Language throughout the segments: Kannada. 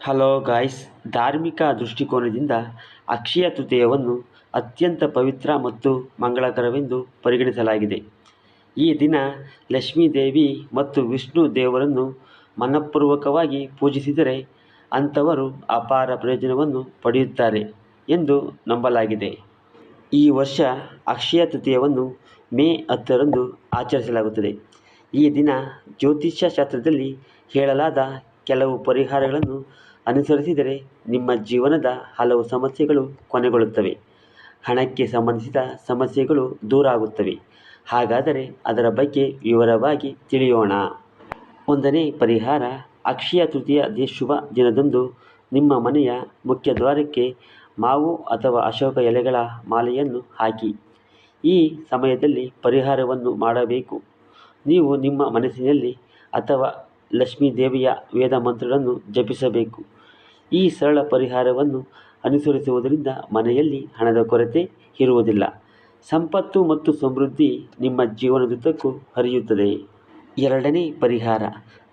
ಹಲೋ ಗಾಯ್ಸ್ ಧಾರ್ಮಿಕ ದೃಷ್ಟಿಕೋನದಿಂದ ಅಕ್ಷಯ ತೃತೀಯವನ್ನು ಅತ್ಯಂತ ಪವಿತ್ರ ಮತ್ತು ಮಂಗಳಕರವೆಂದು ಪರಿಗಣಿಸಲಾಗಿದೆ. ಈ ದಿನ ಲಕ್ಷ್ಮೀದೇವಿ ಮತ್ತು ವಿಷ್ಣು ದೇವರನ್ನು ಮನಃಪೂರ್ವಕವಾಗಿ ಪೂಜಿಸಿದರೆ ಅಂಥವರು ಅಪಾರ ಪ್ರಯೋಜನವನ್ನು ಪಡೆಯುತ್ತಾರೆ ಎಂದು ನಂಬಲಾಗಿದೆ. ಈ ವರ್ಷ ಅಕ್ಷಯ ತೃತೀಯವನ್ನು ಮೇ ಹತ್ತರಂದು ಆಚರಿಸಲಾಗುತ್ತದೆ. ಈ ದಿನ ಜ್ಯೋತಿಷ್ಯ ಶಾಸ್ತ್ರದಲ್ಲಿ ಹೇಳಲಾದ ಕೆಲವು ಪರಿಹಾರಗಳನ್ನು ಅನುಸರಿಸಿದರೆ ನಿಮ್ಮ ಜೀವನದ ಹಲವು ಸಮಸ್ಯೆಗಳು ಕೊನೆಗೊಳ್ಳುತ್ತವೆ. ಹಣಕ್ಕೆ ಸಂಬಂಧಿಸಿದ ಸಮಸ್ಯೆಗಳು ದೂರ ಆಗುತ್ತವೆ ಹಾಗಾದರೆ ಅದರ ಬಗ್ಗೆ ವಿವರವಾಗಿ ತಿಳಿಯೋಣ. ಒಂದನೇ ಪರಿಹಾರ, ಅಕ್ಷಯ ತೃತೀಯ ಶುಭ ದಿನದಂದು ನಿಮ್ಮ ಮನೆಯ ಮುಖ್ಯ ದ್ವಾರಕ್ಕೆ ಮಾವು ಅಥವಾ ಅಶೋಕ ಎಲೆಗಳ ಮಾಲೆಯನ್ನು ಹಾಕಿ. ಈ ಸಮಯದಲ್ಲಿ ಪರಿಹಾರವನ್ನು ಮಾಡಬೇಕು. ನೀವು ನಿಮ್ಮ ಮನಸ್ಸಿನಲ್ಲಿ ಅಥವಾ ಲಕ್ಷ್ಮೀ ದೇವಿಯ ವೇದ ಮಂತ್ರಗಳನ್ನು ಜಪಿಸಬೇಕು. ಈ ಸರಳ ಪರಿಹಾರವನ್ನು ಅನುಸರಿಸುವುದರಿಂದ ಮನೆಯಲ್ಲಿ ಹಣದ ಕೊರತೆ ಇರುವುದಿಲ್ಲ. ಸಂಪತ್ತು ಮತ್ತು ಸಮೃದ್ಧಿ ನಿಮ್ಮ ಜೀವನದುದ್ದಕ್ಕೂ ಹರಿಯುತ್ತದೆ. ಎರಡನೇ ಪರಿಹಾರ,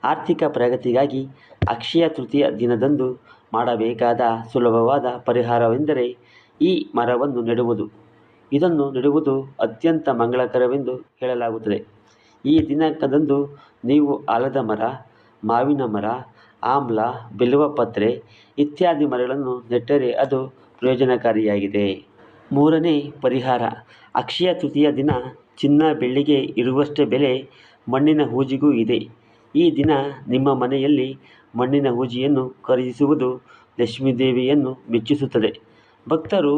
ಆರ್ಥಿಕ ಪ್ರಗತಿಗಾಗಿ ಅಕ್ಷಯ ತೃತೀಯ ದಿನದಂದು ಮಾಡಬೇಕಾದ ಸುಲಭವಾದ ಪರಿಹಾರವೆಂದರೆ ಈ ಮರವನ್ನು ನೆಡುವುದು. ಇದನ್ನು ನೆಡುವುದು ಅತ್ಯಂತ ಮಂಗಳಕರವೆಂದು ಹೇಳಲಾಗುತ್ತದೆ. ಈ ದಿನಾಂಕದಂದು ನೀವು ಆಲದ ಮರ, ಮಾವಿನ ಮರ, ಆಮ್ಲ ಬಿಲ್ವಪತ್ರೆ ಇತ್ಯಾದಿ ಮರಗಳನ್ನು ನೆಟ್ಟರೆ ಅದು ಪ್ರಯೋಜನಕಾರಿಯಾಗಿದೆ. ಮೂರನೇ ಪರಿಹಾರ, ಅಕ್ಷಯ ತೃತೀಯ ದಿನ ಚಿನ್ನ ಬೆಳ್ಳಿಗೆ ಇರುವಷ್ಟೇ ಬೆಲೆ ಮಣ್ಣಿನ ಹೂಜಿಗೂ ಇದೆ. ಈ ದಿನ ನಿಮ್ಮ ಮನೆಯಲ್ಲಿ ಮಣ್ಣಿನ ಹೂಜಿಯನ್ನು ಖರೀದಿಸುವುದು ಲಕ್ಷ್ಮೀದೇವಿಯನ್ನು ಮೆಚ್ಚಿಸುತ್ತದೆ. ಭಕ್ತರು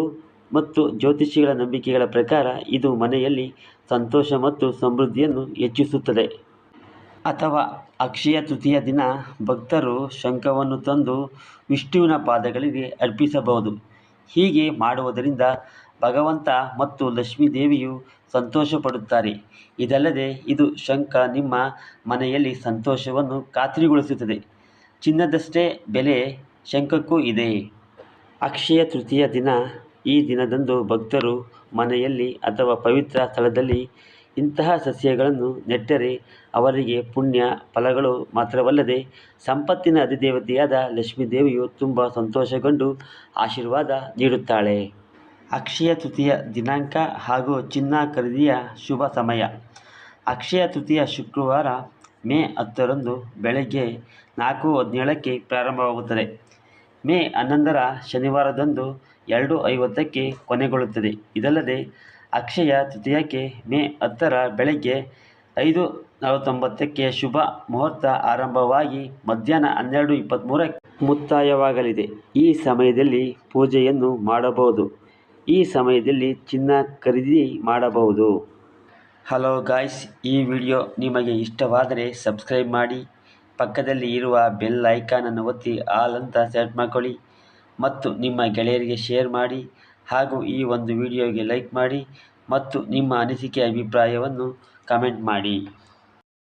ಮತ್ತು ಜ್ಯೋತಿಷಿಗಳ ನಂಬಿಕೆಗಳ ಪ್ರಕಾರ ಇದು ಮನೆಯಲ್ಲಿ ಸಂತೋಷ ಮತ್ತು ಸಮೃದ್ಧಿಯನ್ನು ಹೆಚ್ಚಿಸುತ್ತದೆ. ಅಥವಾ ಅಕ್ಷಯ ತೃತೀಯ ದಿನ ಭಕ್ತರು ಶಂಖವನ್ನು ತಂದು ವಿಷ್ಣುವಿನ ಪಾದಗಳಿಗೆ ಅರ್ಪಿಸಬಹುದು. ಹೀಗೆ ಮಾಡುವುದರಿಂದ ಭಗವಂತ ಮತ್ತು ಲಕ್ಷ್ಮೀ ದೇವಿಯು ಸಂತೋಷಪಡುತ್ತಾರೆ. ಇದಲ್ಲದೆ ಇದು ಶಂಖ ನಿಮ್ಮ ಮನೆಯಲ್ಲಿ ಸಂತೋಷವನ್ನು ಖಾತ್ರಿಗೊಳಿಸುತ್ತದೆ. ಚಿನ್ನದಷ್ಟೇ ಬೆಲೆ ಶಂಖಕ್ಕೂ ಇದೆ. ಅಕ್ಷಯ ತೃತೀಯ ದಿನ ಈ ದಿನದಂದು ಭಕ್ತರು ಮನೆಯಲ್ಲಿ ಅಥವಾ ಪವಿತ್ರ ಸ್ಥಳದಲ್ಲಿ ಇಂತಹ ಸಸ್ಯಗಳನ್ನು ನೆಟ್ಟರೆ ಅವರಿಗೆ ಪುಣ್ಯ ಫಲಗಳು ಮಾತ್ರವಲ್ಲದೆ ಸಂಪತ್ತಿನ ಅಧಿದೇವತೆಯಾದ ಲಕ್ಷ್ಮೀದೇವಿಯು ತುಂಬ ಸಂತೋಷಗೊಂಡು ಆಶೀರ್ವಾದ ನೀಡುತ್ತಾಳೆ. ಅಕ್ಷಯ ತೃತೀಯ ದಿನಾಂಕ ಹಾಗೂ ಚಿನ್ನ ಖರೀದಿಯ ಶುಭ ಸಮಯ. ಅಕ್ಷಯ ತೃತೀಯ ಶುಕ್ರವಾರ ಮೇ ಹತ್ತರಂದು ಬೆಳಗ್ಗೆ ನಾಲ್ಕು ಹದಿನೇಳಕ್ಕೆ ಪ್ರಾರಂಭವಾಗುತ್ತದೆ. ಮೇ ಹನ್ನೊಂದರ ಶನಿವಾರದಂದು ಎರಡು ಐವತ್ತಕ್ಕೆ ಕೊನೆಗೊಳ್ಳುತ್ತದೆ. ಇದಲ್ಲದೆ ಅಕ್ಷಯ ತೃತೀಯಕ್ಕೆ ಮೇ ಹತ್ತರ ಬೆಳಗ್ಗೆ ಐದು ನಲವತ್ತೊಂಬತ್ತಕ್ಕೆ ಶುಭ ಮುಹೂರ್ತ ಆರಂಭವಾಗಿ ಮಧ್ಯಾಹ್ನ ಹನ್ನೆರಡು ಇಪ್ಪತ್ತ್ಮೂರಕ್ಕೆ ಮುಕ್ತಾಯವಾಗಲಿದೆ. ಈ ಸಮಯದಲ್ಲಿ ಪೂಜೆಯನ್ನು ಮಾಡಬಹುದು. ಈ ಸಮಯದಲ್ಲಿ ಚಿನ್ನ ಖರೀದಿ ಮಾಡಬಹುದು. ಹಲೋ ಗಾಯ್ಸ್ ಈ ವಿಡಿಯೋ ನಿಮಗೆ ಇಷ್ಟವಾದರೆ ಸಬ್ಸ್ಕ್ರೈಬ್ ಮಾಡಿ ಪಕ್ಕದಲ್ಲಿ ಇರುವ ಬೆಲ್ ಐಕಾನನ್ನು ಒತ್ತಿ ಆಲ್ ಅಂತ ಸೆಟ್ ಮಾಡ್ಕೊಳ್ಳಿ ಮತ್ತು ನಿಮ್ಮ ಗೆಳೆಯರಿಗೆ ಶೇರ್ ಮಾಡಿ ಹಾಗೂ ಈ ಒಂದು ವಿಡಿಯೋಗೆ ಲೈಕ್ ಮಾಡಿ ಮತ್ತು ನಿಮ್ಮ ಅನಿಸಿಕೆ ಅಭಿಪ್ರಾಯವನ್ನು ಕಮೆಂಟ್ ಮಾಡಿ.